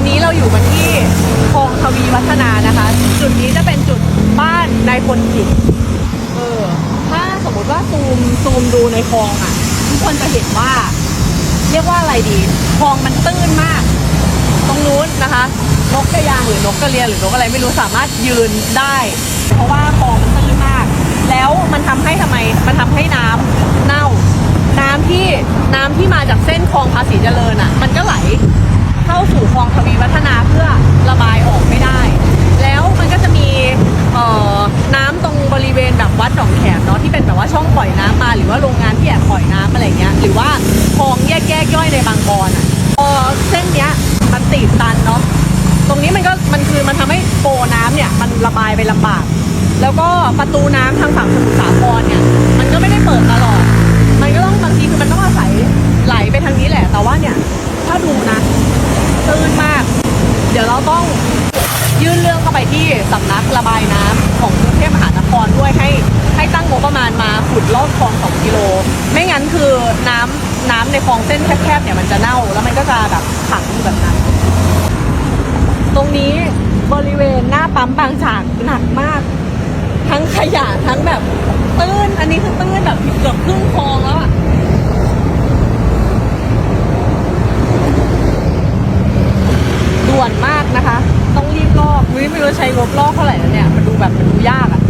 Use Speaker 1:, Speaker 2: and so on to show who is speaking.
Speaker 1: วันนี้เราอยู่กันที่คลองทวีวัฒนานะคะ จุดนี้จะเป็นจุดบ้านนายพลกิจเออถ้าสมมติว่าซูมซูมดูในคลองอะ ทุกคนจะเห็นว่า เรียกว่าอะไรดีคลองมันตื้นมาก ตรงนู้นนะคะ นกกระยางหรือนกกระเรียนหรือนกอะไรไม่รู้สามารถยืนได้ เพราะว่าคลองมันตื้นมาก แล้วมันทำให้ทำไมมันทำให้น้ำเน่า น้ำที่น้ำที่มาจากเส้นคลองภาษีเจริญอะ มันก็ไหล เข้าสู่คลองทวีวัฒนาเพื่อระบายออกไม่ได้ แล้วมันก็จะมีเอ่อน้ำตรงบริเวณแบบวัดหนองแขมเนาะที่เป็นแบบว่าช่องปล่อยน้ำมาหรือว่าโรงงานที่แอบปล่อยน้ำอะไรเงี้ยหรือว่าคลองแยกแยกย่อยในบางบอนอะพอเส้นเนี้ยมันตีบตันเนาะตรงนี้มันก็มันคือมันทำให้โปน้ำเนี่ยมันระบายไปลำบากแล้วก็ประตูน้ำทางฝั่งสมุทรสาครเนี่ยมันก็ไม่ได้เปิดตลอด มันก็ต้องบางทีคือมันต้องอาศัยไหลไปทางนี้แหละ แต่ว่าเนี่ยถ้าดูนะ เดี๋ยวเราต้องยื่นเรื่องเข้าไปที่สำนักระบายน้ำของกรุงเทพมหานครด้วยให้ให้ตั้งงบประมาณมาขุดลอกคลองสองกิโล ไม่งั้นคือน้ำน้ำในคลองเส้นแคบๆเนี่ยมันจะเน่า แล้วมันก็จะแบบขังอยู่แบบนั้น ตรงนี้บริเวณหน้าปั๊มบางจากหนักมาก ทั้งขยะทั้งแบบตื้น อันนี้คือตื้นแบบเกือบครึ่งคลอง่วนมากนะคะ ต้องรีบลอกไม่รู้ใช้งบลอกเท่าไหร่แล้วเนี่ย มันดูแบบมันดูยากอะ